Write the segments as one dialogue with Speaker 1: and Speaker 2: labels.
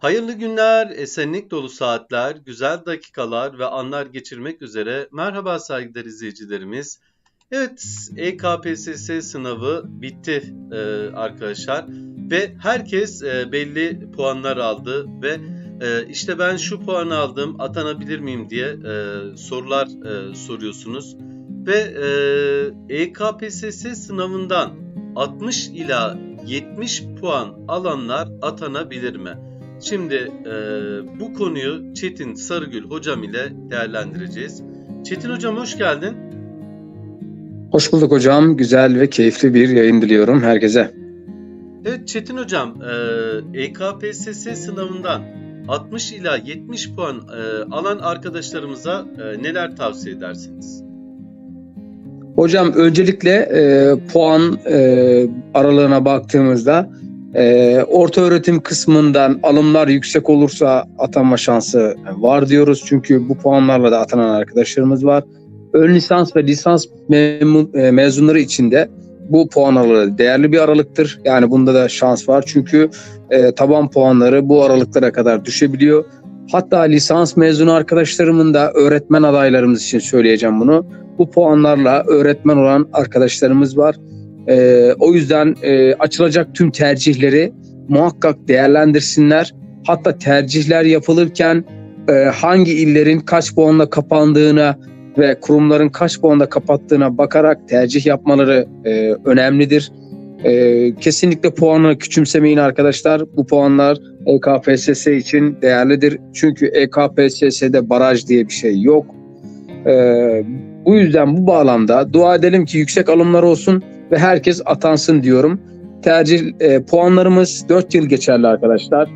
Speaker 1: Hayırlı günler, esenlik dolu saatler, güzel dakikalar ve anlar geçirmek üzere. Merhaba saygıdeğer izleyicilerimiz. Evet, EKPSS sınavı bitti e, arkadaşlar ve herkes e, belli puanlar aldı ve e, işte ben şu puanı aldım, atanabilir miyim diye e, sorular e, soruyorsunuz ve e, EKPSS sınavından 60 ila 70 puan alanlar atanabilir mi? Şimdi e, bu konuyu Çetin Sarıgül hocam ile değerlendireceğiz. Çetin hocam hoş geldin.
Speaker 2: Hoş bulduk hocam. Güzel ve keyifli bir yayın diliyorum herkese.
Speaker 1: Evet Çetin hocam, e, EKPSS sınavından 60 ila 70 puan e, alan arkadaşlarımıza e, neler tavsiye edersiniz?
Speaker 2: Hocam öncelikle e, puan e, aralığına baktığımızda e, orta öğretim kısmından alımlar yüksek olursa atanma şansı var diyoruz. Çünkü bu puanlarla da atanan arkadaşlarımız var. Ön lisans ve lisans memnun, e, mezunları için de bu puan aralığı değerli bir aralıktır. Yani bunda da şans var. Çünkü e, taban puanları bu aralıklara kadar düşebiliyor. Hatta lisans mezunu arkadaşlarımın da öğretmen adaylarımız için söyleyeceğim bunu. Bu puanlarla öğretmen olan arkadaşlarımız var. E, o yüzden e, açılacak tüm tercihleri muhakkak değerlendirsinler. Hatta tercihler yapılırken e, hangi illerin kaç puanla kapandığına ve kurumların kaç puanda kapattığına bakarak tercih yapmaları e, önemlidir. E, kesinlikle puanı küçümsemeyin arkadaşlar. Bu puanlar EKPSS için değerlidir. Çünkü EKPSS'de baraj diye bir şey yok. E, bu yüzden bu bağlamda dua edelim ki yüksek alımlar olsun ve herkes atansın diyorum. Tercih e, puanlarımız 4 yıl geçerli arkadaşlar.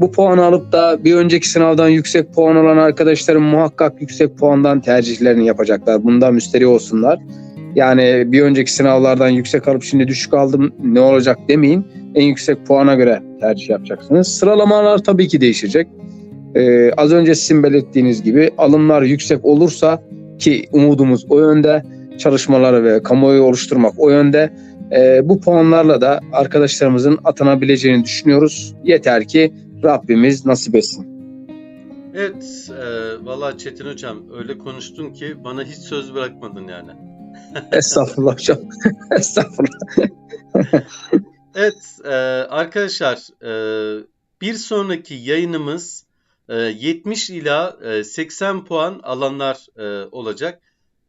Speaker 2: Bu puanı alıp da bir önceki sınavdan yüksek puan alan arkadaşlarım muhakkak yüksek puandan tercihlerini yapacaklar. Bundan müsteri olsunlar. Yani bir önceki sınavlardan yüksek alıp şimdi düşük aldım ne olacak demeyin. En yüksek puana göre tercih yapacaksınız. Sıralamalar tabii ki değişecek. Ee, az önce sizin belirttiğiniz gibi alımlar yüksek olursa ki umudumuz o yönde çalışmaları ve kamuoyu oluşturmak o yönde. E, bu puanlarla da arkadaşlarımızın atanabileceğini düşünüyoruz. Yeter ki Rabbimiz nasip etsin.
Speaker 1: Evet, e, valla Çetin hocam öyle konuştun ki bana hiç söz bırakmadın yani.
Speaker 2: Estağfurullah hocam. Estağfurullah.
Speaker 1: evet e, arkadaşlar e, bir sonraki yayınımız e, 70 ila e, 80 puan alanlar e, olacak.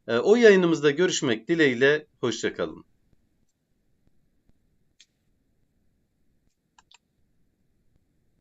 Speaker 1: E, o yayınımızda görüşmek dileğiyle, hoşçakalın.